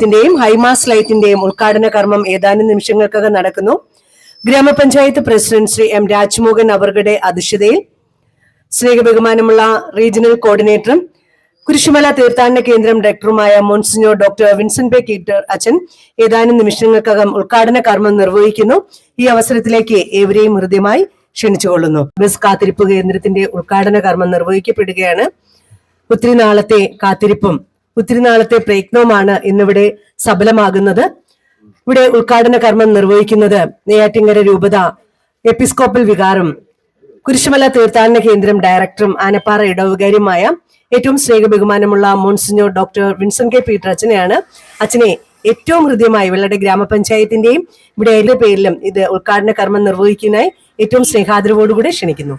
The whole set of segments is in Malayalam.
ത്തിന്റെയും ഹൈമാസ് ലൈറ്റിന്റെയും ഉദ്ഘാടന കർമ്മം ഏതാനും നിമിഷങ്ങൾക്കകം നടക്കുന്നു. ഗ്രാമപഞ്ചായത്ത് പ്രസിഡന്റ് ശ്രീ എം രാജ്മോഹൻ അവരുടെ അധ്യക്ഷതയിൽ സ്നേഹബഹുമാനമുള്ള റീജിയണൽ കോർഡിനേറ്ററും കുരിശുമല തീർത്ഥാടന കേന്ദ്രം ഡയറക്ടറുമായ മോൺസിനോ ഡോക്ടർ വിൻസെന്റ് പെ. കീറ്റർ അച്ഛൻ ഏതാനും നിമിഷങ്ങൾക്കകം ഉദ്ഘാടന കർമ്മം നിർവഹിക്കുന്നു. ഈ അവസരത്തിലേക്ക് ഏവരെയും ഹൃദ്യമായി ക്ഷണിച്ചുകൊള്ളുന്നു. ബസ് കാത്തിരിപ്പ് കേന്ദ്രത്തിന്റെ ഉദ്ഘാടന കർമ്മം നിർവഹിക്കപ്പെടുകയാണ്. ഒത്തിരി നാളത്തെ കാത്തിരിപ്പും ഒത്തിരി നാളത്തെ പ്രയത്നവുമാണ് ഇന്നിവിടെ സഫലമാകുന്നത് ഇവിടെ ഉദ്ഘാടന കർമ്മം നിർവഹിക്കുന്നത് നെയ്യാറ്റിങ്കര രൂപത എപ്പിസ്കോപ്പൽ വികാരം കുരിശുമല തീർത്ഥാടന കേന്ദ്രം ഡയറക്ടറും ആനപ്പാറ ഇടവുകാരിയുമായ ഏറ്റവും സ്നേഹ ബഹുമാനമുള്ള monsignor doctor Vincent K Peter അച്ഛനെയാണ് അച്ഛനെ ഏറ്റവും ഹൃദ്യമായി വെള്ളയുടെ ഗ്രാമപഞ്ചായത്തിന്റെയും ഇവിടെ പേരിലും ഇത് ഉദ്ഘാടന കർമ്മം നിർവഹിക്കുന്നതിനായി ഏറ്റവും സ്നേഹാദരവോടുകൂടി ക്ഷണിക്കുന്നു.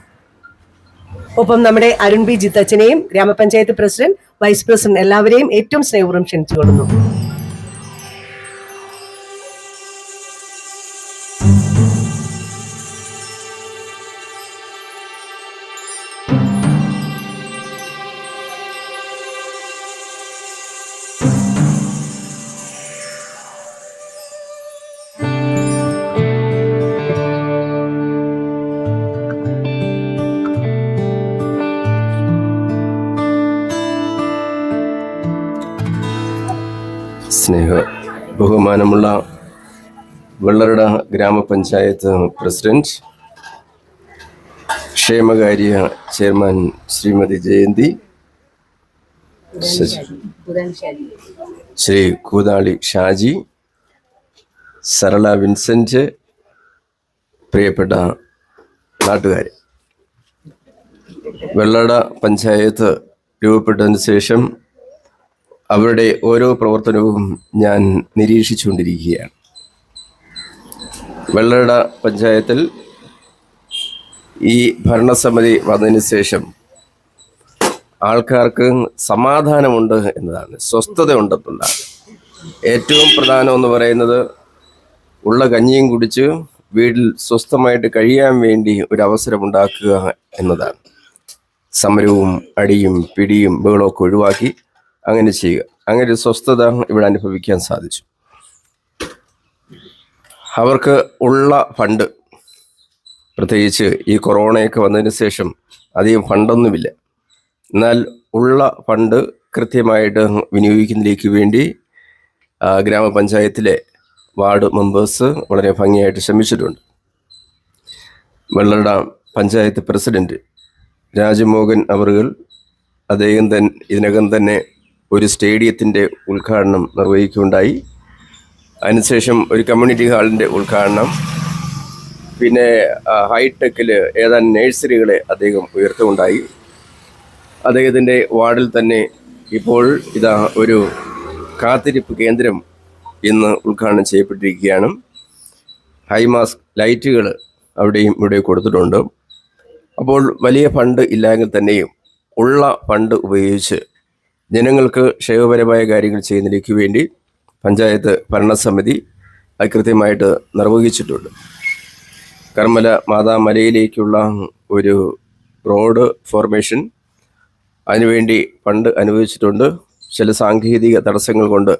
ഒപ്പം നമ്മുടെ അരുൺ ബി ജിത്തച്ഛനെയും ഗ്രാമപഞ്ചായത്ത് പ്രസിഡന്റ് വൈസ് പ്രസിഡന്റ് എല്ലാവരെയും ഏറ്റവും സ്നേഹപൂർവം ക്ഷണിച്ചുകൊള്ളുന്നു. സ്നേഹ ബഹുമാനമുള്ള വെള്ളറട ഗ്രാമപഞ്ചായത്ത് പ്രസിഡന്റ് ക്ഷേമകാര്യ ചെയർമാൻ ശ്രീമതി ജയന്തി ശ്രീ കൂതാളി ഷാജി സരള വിൻസെന്റ് പ്രിയപ്പെട്ട നാട്ടുകാർ വെള്ളട പഞ്ചായത്ത് രൂപപ്പെട്ടതിന് ശേഷം അവരുടെ ഓരോ പ്രവർത്തനവും ഞാൻ നിരീക്ഷിച്ചുകൊണ്ടിരിക്കുകയാണ്. വെള്ളട പഞ്ചായത്തിൽ ഈ ഭരണസമിതി വന്നതിന് ശേഷം ആൾക്കാർക്ക് സമാധാനമുണ്ട് എന്നതാണ് സ്വസ്ഥത ഉണ്ടെന്നുള്ളതാണ് ഏറ്റവും പ്രധാനം എന്ന് പറയുന്നത് ഉള്ള കഞ്ഞിയും കുടിച്ച് വീട്ടിൽ സ്വസ്ഥമായിട്ട് കഴിയാൻ വേണ്ടി ഒരു അവസരമുണ്ടാക്കുക എന്നതാണ്. സമരവും അടിയും പിടിയും ബഹളമൊക്കെ ഒഴിവാക്കി അങ്ങനെ ചെയ്യുക. അങ്ങനെ ഒരു സ്വസ്ഥത ഇവിടെ അനുഭവിക്കാൻ സാധിച്ചു. അവർക്ക് ഉള്ള ഫണ്ട് പ്രത്യേകിച്ച് ഈ കൊറോണയൊക്കെ വന്നതിന് ശേഷം അധികം ഫണ്ടൊന്നുമില്ല. എന്നാൽ ഉള്ള ഫണ്ട് കൃത്യമായിട്ട് വിനിയോഗിക്കുന്നതിലേക്ക് വേണ്ടി ഗ്രാമപഞ്ചായത്തിലെ വാർഡ് മെമ്പേഴ്സ് വളരെ ഭംഗിയായിട്ട് ശ്രമിച്ചിട്ടുണ്ട്. വെള്ളട പഞ്ചായത്ത് പ്രസിഡന്റ് രാജമോഹൻ അവറുകൾ അദ്ദേഹം തന്നെ ഇതിനകം തന്നെ ഒരു സ്റ്റേഡിയത്തിന്റെ ഉദ്ഘാടനം നിർവഹിക്കുകയുണ്ടായി. അതിനുശേഷം ഒരു കമ്മ്യൂണിറ്റി ഹാളിന്റെ ഉദ്ഘാടനം. പിന്നെ ഹൈടെക്കിൽ ഏതാനും നഴ്സറികളെ അദ്ദേഹം ഉയർത്തുകയുണ്ടായി. അദ്ദേഹത്തിന്റെ വാർഡിൽ തന്നെ ഇപ്പോൾ ഇതാ ഒരു കാത്തിരിപ്പ് കേന്ദ്രം ഇന്ന് ഉദ്ഘാടനം ചെയ്യപ്പെട്ടിരിക്കുകയാണ്. ഹൈമാസ്ക് ലൈറ്റുകൾ അവിടെയും ഇവിടെ കൊടുത്തിട്ടുണ്ട്. അപ്പോൾ വലിയ ഫണ്ട് ഇല്ലെങ്കിൽ തന്നെയും ഉള്ള ഫണ്ട് ഉപയോഗിച്ച് ജനങ്ങൾക്ക് ക്ഷേമപരമായ കാര്യങ്ങൾ ചെയ്യുന്നതിലേക്ക് വേണ്ടി പഞ്ചായത്ത് ഭരണസമിതി അത് കൃത്യമായിട്ട് നിർവഹിച്ചിട്ടുണ്ട്. കർമ്മല മാതാമലയിലേക്കുള്ള ഒരു റോഡ് ഫോർമേഷൻ അതിനുവേണ്ടി പണ്ട് അനുവദിച്ചിട്ടുണ്ട്. ചില സാങ്കേതിക തടസ്സങ്ങൾ കൊണ്ട്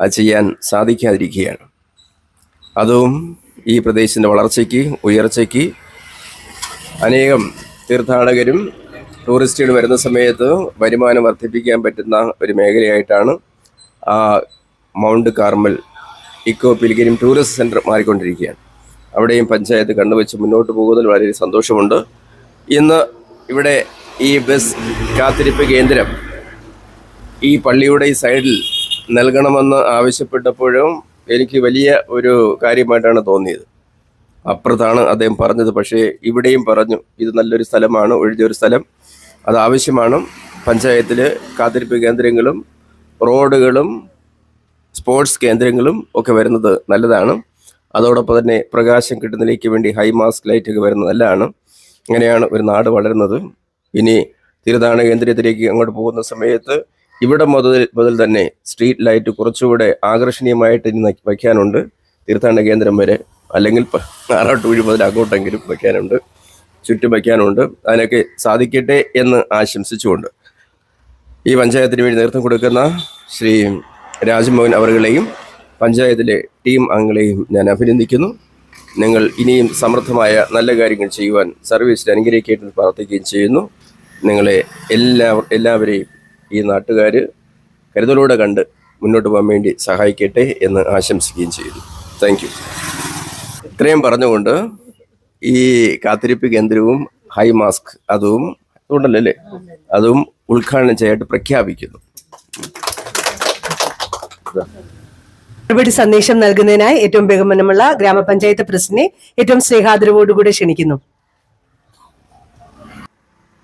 അത് ചെയ്യാൻ സാധിക്കാതിരിക്കുകയാണ്. അതും ഈ പ്രദേശത്തിന്റെ വളർച്ചയ്ക്ക് ഉയർച്ചയ്ക്ക് അനേകം തീർത്ഥാടകരും ടൂറിസ്റ്റുകൾ വരുന്ന സമയത്ത് വരുമാനം വർദ്ധിപ്പിക്കാൻ പറ്റുന്ന ഒരു മേഖലയായിട്ടാണ് Mount Carmel eco pilgrim tourist centre മാറിക്കൊണ്ടിരിക്കുകയാണ്. അവിടെയും പഞ്ചായത്ത് കണ്ടുവച്ച് മുന്നോട്ട് പോകുന്നതിൽ വളരെ സന്തോഷമുണ്ട്. ഇന്ന് ഇവിടെ ഈ ബസ് കാത്തിരിപ്പ് കേന്ദ്രം ഈ പള്ളിയുടെ ഈ സൈഡിൽ നൽകണമെന്ന് ആവശ്യപ്പെട്ടപ്പോഴും എനിക്ക് വലിയ ഒരു കാര്യമായിട്ടാണ് തോന്നിയത്. അപ്പുറത്താണ് അദ്ദേഹം പറഞ്ഞത്. പക്ഷേ ഇവിടെയും പറഞ്ഞു ഇത് നല്ലൊരു സ്ഥലമാണ് ഒഴിഞ്ഞൊരു സ്ഥലം. അത് ആവശ്യമാണ്. പഞ്ചായത്തിൽ കാത്തിരിപ്പ് കേന്ദ്രങ്ങളും റോഡുകളും സ്പോർട്സ് കേന്ദ്രങ്ങളും ഒക്കെ വരുന്നത് നല്ലതാണ്. അതോടൊപ്പം തന്നെ പ്രകാശം കിട്ടുന്നതിലേക്ക് വേണ്ടി ഹൈ മാസ്ക് ലൈറ്റ് ഒക്കെ വരുന്നത് നല്ലതാണ്. അങ്ങനെയാണ് ഒരു നാട് വളരുന്നത്. ഇനി തീർത്ഥാടന കേന്ദ്രത്തിലേക്ക് അങ്ങോട്ട് പോകുന്ന സമയത്ത് ഇവിടെ മുതൽ മുതൽ തന്നെ സ്ട്രീറ്റ് ലൈറ്റ് കുറച്ചുകൂടെ ആകർഷണീയമായിട്ട് ഇനി വയ്ക്കാനുണ്ട്. തീർത്ഥാടന കേന്ദ്രം വരെ അല്ലെങ്കിൽ ആറാട്ട് ആറാട്ടുകുഴി മുതൽ അങ്ങോട്ടെങ്കിലും വയ്ക്കാനുണ്ട് ചുറ്റും വയ്ക്കാനുണ്ട് അതിനൊക്കെ സാധിക്കട്ടെ എന്ന് ആശംസിച്ചുകൊണ്ട് ഈ പഞ്ചായത്തിന് വേണ്ടി നേതൃത്വം കൊടുക്കുന്ന ശ്രീ രാജ്മോഹൻ അവരുടെയും പഞ്ചായത്തിലെ ടീം അംഗങ്ങളെയും ഞാൻ അഭിനന്ദിക്കുന്നു. നിങ്ങൾ ഇനിയും സമൃദ്ധമായ നല്ല കാര്യങ്ങൾ ചെയ്യുവാൻ സർവീസിൽ അനുഗ്രഹിക്കേണ്ടത് പ്രാർത്ഥിക്കുകയും ചെയ്യുന്നു. നിങ്ങളെ എല്ലാ എല്ലാവരെയും ഈ നാട്ടുകാർ കരുതലോടെ കണ്ട് മുന്നോട്ട് പോകാൻ വേണ്ടി സഹായിക്കട്ടെ എന്ന് ആശംസിക്കുകയും ചെയ്യുന്നു. താങ്ക് ഇത്രയും പറഞ്ഞുകൊണ്ട് ഈ കാത്തിരിപ്പ് കേന്ദ്രവും ഹൈ മാസ്ക് അതും അതുകൊണ്ടല്ലേ? അല്ലേ അതും ഉദ്ഘാടനം ചെയ്യായിട്ട് പ്രഖ്യാപിക്കുന്നു. മറുപടി സന്ദേശം നൽകുന്നതിനായി ഏറ്റവും ബഹുമാനമുള്ള ഗ്രാമപഞ്ചായത്ത് പ്രസിഡന്റിനെ ഏറ്റവും സ്നേഹാദരവോടുകൂടെ ക്ഷണിക്കുന്നു.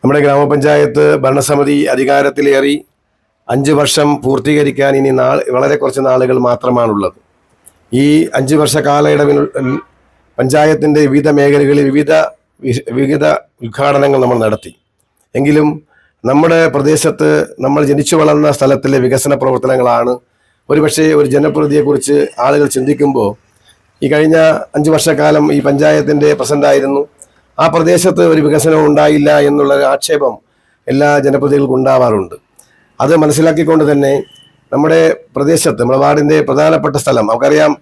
നമ്മുടെ ഗ്രാമപഞ്ചായത്ത് ഭരണസമിതി അധികാരത്തിലേറി അഞ്ച് വർഷം പൂർത്തീകരിക്കാൻ ഇനി നാൾ വളരെ കുറച്ച് നാളുകൾ മാത്രമാണുള്ളത്. ഈ അഞ്ച് വർഷ കാലയളവിൽ പഞ്ചായത്തിന്റെ വിവിധ മേഖലകളിൽ വിവിധ വിവിധ ഉദ്ഘാടനങ്ങൾ നമ്മൾ നടത്തി. എങ്കിലും നമ്മുടെ പ്രദേശത്ത് നമ്മൾ ജനിച്ചു വളർന്ന സ്ഥലത്തിലെ വികസന പ്രവർത്തനങ്ങളാണ് ഒരുപക്ഷെ ഒരു ജനപ്രതിയെക്കുറിച്ച് ആളുകൾ ചിന്തിക്കുമ്പോൾ ഈ കഴിഞ്ഞ അഞ്ച് വർഷക്കാലം ഈ പഞ്ചായത്തിന്റെ പ്രസിഡന്റായിരുന്നു. ആ പ്രദേശത്ത് ഒരു വികസനം ഉണ്ടായില്ല എന്നുള്ള ആക്ഷേപം എല്ലാ ജനപ്രതികൾക്കും ഉണ്ടാവാറുണ്ട്. അത് മനസ്സിലാക്കിക്കൊണ്ട് തന്നെ നമ്മുടെ പ്രദേശത്ത് നമ്മുടെ വാർഡിന്റെ പ്രധാനപ്പെട്ട സ്ഥലം നമുക്കറിയാം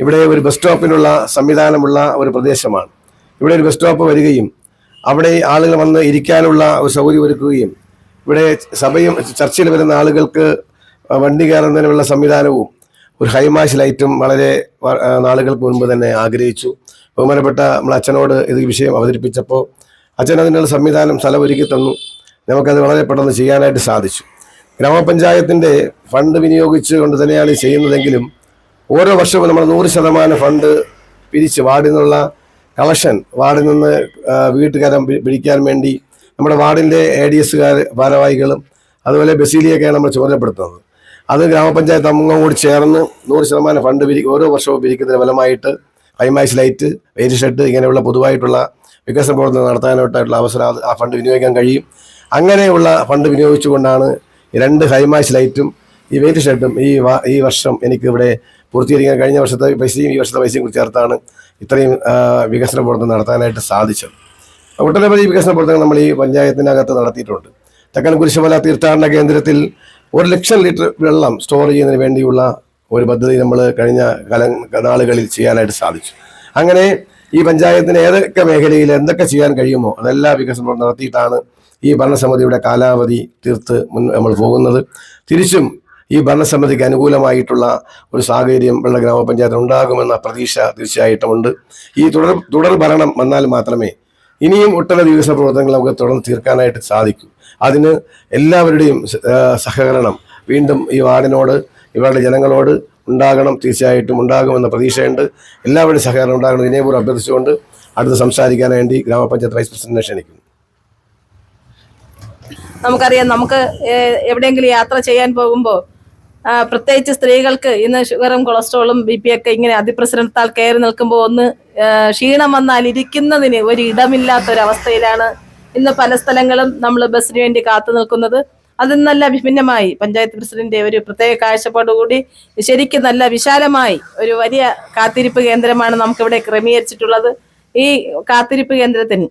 ഇവിടെ ഒരു ബസ് സ്റ്റോപ്പിനുള്ള സംവിധാനമുള്ള ഒരു പ്രദേശമാണ്. ഇവിടെ ഒരു ബസ് സ്റ്റോപ്പ് വരികയും അവിടെ ആളുകൾ വന്ന് ഇരിക്കാനുള്ള ഒരു സൗകര്യം ഒരുക്കുകയും ഇവിടെ സഭയും ചർച്ചയിൽ വരുന്ന ആളുകൾക്ക് വണ്ടി കയറുന്നതിനുള്ള സംവിധാനവും ഒരു ഹൈമാഷ് ലൈറ്റും വളരെ നാളുകൾക്ക് മുൻപ് തന്നെ ആഗ്രഹിച്ചു. ബഹുമാനപ്പെട്ട നമ്മളെ അച്ഛനോട് ഇത് വിഷയം അവതരിപ്പിച്ചപ്പോൾ അച്ഛൻ അതിനുള്ള സംവിധാനം സ്ഥലം ഒരുക്കി തന്നു. നമുക്കത് വളരെ പെട്ടെന്ന് ചെയ്യാനായിട്ട് സാധിച്ചു. ഗ്രാമപഞ്ചായത്തിന്റെ ഫണ്ട് വിനിയോഗിച്ച് കൊണ്ട് തന്നെയാണ് ചെയ്യുന്നതെങ്കിലും ഓരോ വർഷവും നമ്മൾ നൂറ് ശതമാനം ഫണ്ട് പിരിച്ച് വാർഡിൽ നിന്നുള്ള കളക്ഷൻ വാർഡിൽ നിന്ന് വീട്ടുകാരം പിടിക്കാൻ വേണ്ടി നമ്മുടെ വാർഡിന്റെ എ ഡി എസുകാർ ഭാരവാഹികളും അതുപോലെ ബസീലിയൊക്കെയാണ് നമ്മൾ ചുമതലപ്പെടുത്തുന്നത് അത് ഗ്രാമപഞ്ചായത്ത് കൂടി ചേർന്ന് നൂറ് ശതമാനം ഫണ്ട് പിരി ഓരോ വർഷവും പിരിക്കുന്നതിന് ഫലമായിട്ട് ഹൈമാസ് ലൈറ്റ് വെയിൽ ഷെഡ് ഇങ്ങനെയുള്ള പൊതുവായിട്ടുള്ള വികസന പ്രവർത്തനം നടത്താനായിട്ടുള്ള അവസരം ആ ഫണ്ട് വിനിയോഗിക്കാൻ കഴിയും. അങ്ങനെയുള്ള ഫണ്ട് വിനിയോഗിച്ചുകൊണ്ടാണ് രണ്ട് ഹൈമാസ് ലൈറ്റും ഈ വെയിൽ ഷെഡും ഈ ഈ വർഷം എനിക്ക് ഇവിടെ പൂർത്തീകരിക്കാൻ കഴിഞ്ഞ വർഷത്തെ പൈസയും ഈ വർഷത്തെ പൈസയും കൂടി ചേർത്താണ് ഇത്രയും വികസന പ്രവർത്തനം നടത്താനായിട്ട് സാധിച്ചത്. ഒട്ടനവധി വികസന പ്രവർത്തനങ്ങൾ നമ്മൾ ഈ പഞ്ചായത്തിനകത്ത് നടത്തിയിട്ടുണ്ട്. തെക്കൻ കുരിശുമല തീർത്ഥാടന കേന്ദ്രത്തിൽ ഒരു ലക്ഷം ലിറ്റർ വെള്ളം സ്റ്റോർ ചെയ്യുന്നതിന് വേണ്ടിയുള്ള ഒരു പദ്ധതി നമ്മൾ കഴിഞ്ഞ കാല നാളുകളിൽ ചെയ്യാനായിട്ട് സാധിച്ചു. അങ്ങനെ ഈ പഞ്ചായത്തിന് ഏതൊക്കെ മേഖലയിൽ എന്തൊക്കെ ചെയ്യാൻ കഴിയുമോ അതെല്ലാം വികസനം നടത്തിയിട്ടാണ് ഈ ഭരണസമിതിയുടെ കാലാവധി തീർത്ത് മുൻ നമ്മൾ പോകുന്നത്. തിരിച്ചും ഈ ഭരണസമിതിക്ക് അനുകൂലമായിട്ടുള്ള ഒരു സാഹചര്യം വെള്ള ഗ്രാമപഞ്ചായത്തിൽ ഉണ്ടാകുമെന്ന പ്രതീക്ഷ തീർച്ചയായിട്ടുമുണ്ട്. ഈ തുടർ തുടർ ഭരണം വന്നാൽ മാത്രമേ ഇനിയും ഒട്ടനവധി വികസന പ്രവർത്തനങ്ങൾ നമുക്ക് തുടർന്ന് തീർക്കാനായിട്ട് സാധിക്കൂ. അതിന് എല്ലാവരുടെയും സഹകരണം വീണ്ടും ഈ വാർഡിനോട് ഇവരുടെ ജനങ്ങളോട് ഉണ്ടാകണം തീർച്ചയായിട്ടും ഉണ്ടാകുമെന്ന പ്രതീക്ഷയുണ്ട്. എല്ലാവരുടെയും സഹകരണം ഉണ്ടാകണം. ഇതിനെപ്പൂർവം അഭ്യർത്ഥിച്ചുകൊണ്ട് അടുത്ത് സംസാരിക്കാൻ വേണ്ടി ഗ്രാമപഞ്ചായത്ത് വൈസ് പ്രസിഡന്റിനെ ക്ഷണിക്കുന്നു. നമുക്കറിയാം നമുക്ക് എവിടെയെങ്കിലും യാത്ര ചെയ്യാൻ പോകുമ്പോൾ പ്രത്യേകിച്ച് സ്ത്രീകൾക്ക് ഇന്ന് ഷുഗറും കൊളസ്ട്രോളും ബി പി ഒക്കെ ഇങ്ങനെ അതിപ്രസരണത്താൽ കയറി നിൽക്കുമ്പോൾ ഒന്ന് ക്ഷീണം വന്നാൽ ഇരിക്കുന്നതിന് ഒരു ഇടമില്ലാത്ത ഒരു അവസ്ഥയിലാണ് ഇന്ന് പല സ്ഥലങ്ങളും നമ്മൾ ബസ്സിന് വേണ്ടി കാത്തു നിൽക്കുന്നത്. അതിൽ നല്ല വിഭിന്നമായി പഞ്ചായത്ത് പ്രസിഡന്റ് ഒരു പ്രത്യേക കാഴ്ചപ്പാടുകൂടി ശരിക്കും നല്ല വിശാലമായി ഒരു വലിയ കാത്തിരിപ്പ് കേന്ദ്രമാണ് നമുക്കിവിടെ ക്രമീകരിച്ചിട്ടുള്ളത്. ഈ കാത്തിരിപ്പ് കേന്ദ്രത്തിന്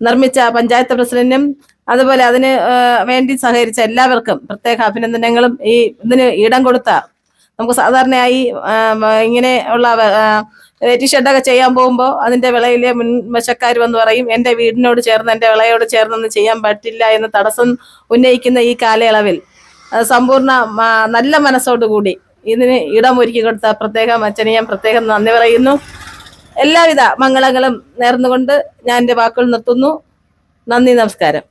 നിർമ്മിച്ച പഞ്ചായത്ത് പ്രസിഡന്റിനും അതുപോലെ അതിന് വേണ്ടി സഹകരിച്ച എല്ലാവർക്കും പ്രത്യേക അഭിനന്ദനങ്ങളും ഈ ഇതിന് ഇടം കൊടുത്ത നമുക്ക് സാധാരണയായി ഇങ്ങനെ ഉള്ള ഷെഡൊക്കെ ചെയ്യാൻ പോകുമ്പോൾ അതിന്റെ വിളയിലെ മുൻവശക്കാർ വന്ന് പറയും എന്റെ വീടിനോട് ചേർന്ന് എന്റെ വിളയോട് ചേർന്നൊന്നും ചെയ്യാൻ പറ്റില്ല എന്ന് തടസ്സം ഉന്നയിക്കുന്ന ഈ കാലയളവിൽ. സമ്പൂർണ നല്ല മനസ്സോടുകൂടി ഇതിന് ഇടം ഒരുക്കി കൊടുത്ത പ്രത്യേകം അച്ഛനെ ഞാൻ പ്രത്യേകം നന്ദി പറയുന്നു. എല്ലാവിധ മംഗളങ്ങളും നേർന്നുകൊണ്ട് ഞാൻ എന്റെ വാക്കുകൾ നിർത്തുന്നു. നന്ദി നമസ്കാരം.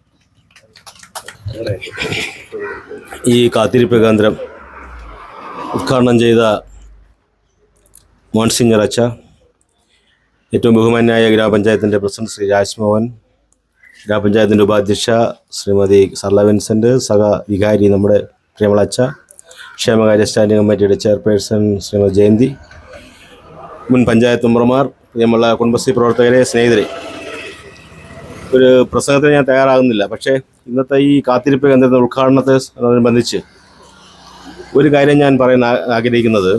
ഈ കാത്തിരിപ്പ് കേന്ദ്രം ഉദ്ഘാടനം ചെയ്ത മോൻസിംഗർ അച്ച ഏറ്റവും ബഹുമാന്യായ ഗ്രാമപഞ്ചായത്തിന്റെ പ്രസിഡന്റ് ശ്രീ രാജ്മോഹൻ ഗ്രാമപഞ്ചായത്തിന്റെ ഉപാധ്യക്ഷ ശ്രീമതി സർല വിൻസെന്റ് സഹ വികാരി നമ്മുടെ പ്രേമളച്ച ക്ഷേമകാര്യ സ്റ്റാൻഡിംഗ് കമ്മിറ്റിയുടെ ചെയർപേഴ്സൺ ശ്രീമതി ജയന്തി മുൻ പഞ്ചായത്ത് മെമ്പർമാർ പ്രിയമുള്ള കുടുംബശ്രീ പ്രവർത്തകരെ സ്നേഹിതരെ. ഒരു പ്രസംഗത്തിന് ഞാൻ തയ്യാറാകുന്നില്ല പക്ഷേ ഇന്നത്തെ ഈ കാത്തിരിപ്പ് കേന്ദ്രത്തിന്റെ ഉദ്ഘാടനത്തെ അതിനനുബന്ധിച്ച് ഒരു കാര്യം ഞാൻ പറയാൻ ആഗ്രഹിക്കുന്നത്.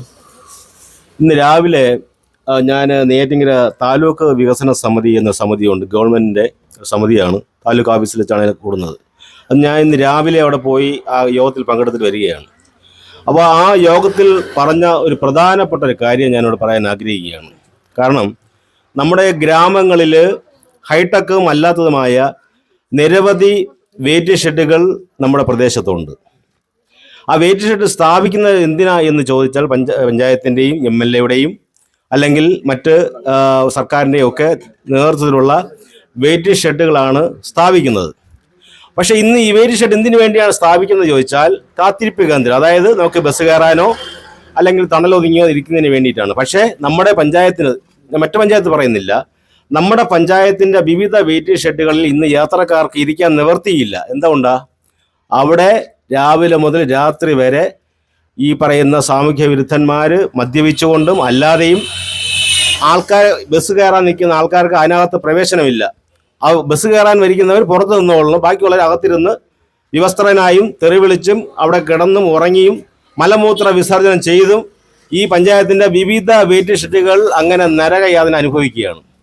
ഇന്ന് രാവിലെ ഞാൻ നെയ്യാറ്റിങ്കര താലൂക്ക് വികസന സമിതി എന്ന സമിതിയുണ്ട്. ഗവൺമെന്റിന്റെ സമിതിയാണ്. താലൂക്ക് ഓഫീസിൽ വെച്ചാണ് കൂടുന്നത്. അത് ഞാൻ ഇന്ന് രാവിലെ അവിടെ പോയി ആ യോഗത്തിൽ പങ്കെടുത്തിട്ട് വരികയാണ്. അപ്പോൾ ആ യോഗത്തിൽ പറഞ്ഞ ഒരു പ്രധാനപ്പെട്ട ഒരു കാര്യം ഞാനിവിടെ പറയാൻ ആഗ്രഹിക്കുകയാണ്. കാരണം നമ്മുടെ ഗ്രാമങ്ങളിൽ ഹൈടെക്കും അല്ലാത്തതുമായ നിരവധി വെയിറ്റ് ഷെഡുകൾ നമ്മുടെ പ്രദേശത്തുണ്ട്. ആ വെയിറ്റ് ഷെഡ് സ്ഥാപിക്കുന്നത് എന്തിനാ എന്ന് ചോദിച്ചാൽ പഞ്ച പഞ്ചായത്തിന്റെയും എം എൽ എയുടെയും അല്ലെങ്കിൽ മറ്റ് സർക്കാരിന്റെയും ഒക്കെ നേതൃത്വത്തിലുള്ള വെയിറ്റ് ഷെഡുകളാണ് സ്ഥാപിക്കുന്നത്. പക്ഷേ ഇന്ന് ഈ വെയിറ്റ് ഷെഡ് എന്തിനു വേണ്ടിയാണ് സ്ഥാപിക്കുന്നത് ചോദിച്ചാൽ കാത്തിരിപ്പ് കേന്ദ്രം അതായത് നമുക്ക് ബസ് കയറാനോ അല്ലെങ്കിൽ തണലൊതുങ്ങിയോ ഇരിക്കുന്നതിന് വേണ്ടിയിട്ടാണ്. പക്ഷേ നമ്മുടെ പഞ്ചായത്തിന് മറ്റു പഞ്ചായത്ത് പറയുന്നില്ല. നമ്മുടെ പഞ്ചായത്തിന്റെ വിവിധ വെയിറ്റ് ഷെഡുകളിൽ ഇന്ന് യാത്രക്കാർക്ക് ഇരിക്കാൻ നിവർത്തിയില്ല. എന്തുകൊണ്ടാ? അവിടെ രാവിലെ മുതൽ രാത്രി വരെ ഈ പറയുന്ന സാമൂഹ്യ വിരുദ്ധന്മാർ മദ്യപിച്ചുകൊണ്ടും അല്ലാതെയും ആൾക്കാർ ബസ് കയറാൻ നിൽക്കുന്ന ആൾക്കാർക്ക് അതിനകത്ത് പ്രവേശനമില്ല. ആ ബസ് കയറാൻ വരിക്കുന്നവർ പുറത്ത് നിന്നോളണം. ബാക്കിയുള്ളവർ അകത്തിരുന്ന് വിവസ്ത്രനായും തെറിവിളിച്ചും അവിടെ കിടന്നും ഉറങ്ങിയും മലമൂത്ര വിസർജനം ചെയ്തും ഈ പഞ്ചായത്തിന്റെ വിവിധ വെയിറ്റ് ഷെഡുകൾ അങ്ങനെ നരകയാതന അനുഭവിക്കുകയാണ്.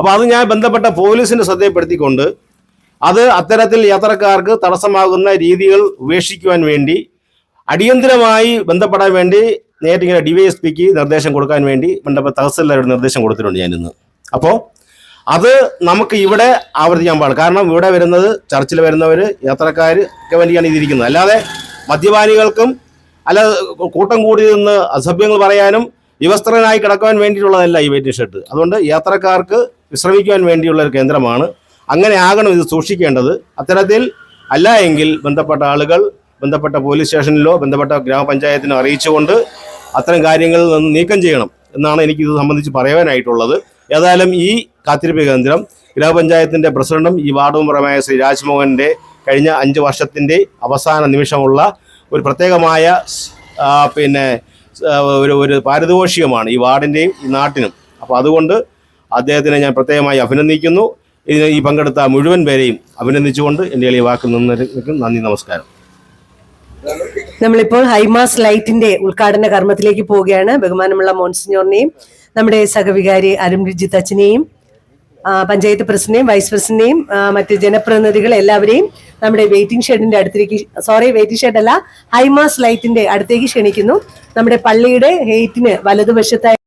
അപ്പോൾ അത് ഞാൻ ബന്ധപ്പെട്ട പോലീസിന്റെ ശ്രദ്ധയിൽപ്പെടുത്തിക്കൊണ്ട് അത് അത്തരത്തിൽ യാത്രക്കാർക്ക് തടസ്സമാകുന്ന രീതികൾ ഉപേക്ഷിക്കുവാൻ വേണ്ടി അടിയന്തരമായി ബന്ധപ്പെടാൻ വേണ്ടി നേരിട്ട് ഇങ്ങനെ ഡിവൈഎസ്പിക്ക് നിർദ്ദേശം കൊടുക്കാൻ വേണ്ടി ബന്ധപ്പെട്ട തഹസിൽദാരോട് നിർദ്ദേശം കൊടുത്തിട്ടുണ്ട് ഞാൻ ഇന്ന് അപ്പോൾ അത് നമുക്ക് ഇവിടെ ആവർത്തിക്കാൻ പാടില്ല. കാരണം ഇവിടെ വരുന്നത് ചർച്ചിൽ വരുന്നവർ യാത്രക്കാർ ഒക്കെ വേണ്ടിയാണ് ഇതിരിക്കുന്നത്. അല്ലാതെ മദ്യപാനികൾക്കും അല്ല കൂട്ടം കൂടി നിന്ന് അസഭ്യങ്ങൾ പറയാനും വിവസ്ത്രനായി കിടക്കുവാൻ വേണ്ടിയിട്ടുള്ളതല്ല ഈ വെയിറ്റിംഗ് ഷർട്ട്. അതുകൊണ്ട് യാത്രക്കാർക്ക് വിശ്രമിക്കുവാൻ വേണ്ടിയുള്ള ഒരു കേന്ദ്രമാണ്. അങ്ങനെ ആകണം ഇത് സൂക്ഷിക്കേണ്ടത്. അത്തരത്തിൽ അല്ല എങ്കിൽ ബന്ധപ്പെട്ട ആളുകൾ ബന്ധപ്പെട്ട പോലീസ് സ്റ്റേഷനിലോ ബന്ധപ്പെട്ട ഗ്രാമപഞ്ചായത്തിനോ അറിയിച്ചുകൊണ്ട് അത്തരം കാര്യങ്ങളിൽ നിന്ന് നീക്കം ചെയ്യണം എന്നാണ് എനിക്ക് ഇത് സംബന്ധിച്ച് പറയാനായിട്ടുള്ളത്. ഏതായാലും ഈ കാത്തിരിപ്പ് കേന്ദ്രം ഗ്രാമപഞ്ചായത്തിന്റെ പ്രസിഡന്റും ഈ വാർഡ് മെമ്പറുമായ ശ്രീ രാജ്മോഹന്റെ കഴിഞ്ഞ അഞ്ച് വർഷത്തിന്റെ അവസാന നിമിഷമുള്ള ഒരു പ്രത്യേകമായ പിന്നെ ഒരു ഒരു പാരിതോഷികമാണ് ഈ വാർഡിന്റെയും ഈ നാട്ടിനും. അപ്പോൾ അതുകൊണ്ട് അദ്ദേഹത്തിനെ ഞാൻ പ്രത്യേകമായി അഭിനന്ദിക്കുന്നു. ഇതിന് ഈ പങ്കെടുത്ത മുഴുവൻ പേരെയും അഭിനന്ദിച്ചുകൊണ്ട് എന്റെ ഈ വാക്ക് നിന്നിരിക്കും നന്ദി നമസ്കാരം. നമ്മളിപ്പോൾ ഹൈമാസ് ലൈറ്റിന്റെ ഉദ്ഘാടന കർമ്മത്തിലേക്ക് പോവുകയാണ്. ബഹുമാനമുള്ള മോൺസിഞ്ഞോറിനെയും നമ്മുടെ സഹവികാരി അരുൺ രുജിത് അച്ഛനെയും പഞ്ചായത്ത് പ്രസിഡന്റെയും വൈസ് പ്രസിഡന്റിനെയും മറ്റ് ജനപ്രതിനിധികൾ എല്ലാവരെയും നമ്മുടെ വെയിറ്റിംഗ് ഷെഡിന്റെ അടുത്തേക്ക് സോറി വെയിറ്റിംഗ് ഷെഡ് അല്ല ഹൈമാസ് ലൈറ്റിന്റെ അടുത്തേക്ക് ക്ഷണിക്കുന്നു. നമ്മുടെ പള്ളിയുടെ ഹെയ്റ്റിന് വലതുവശത്തായി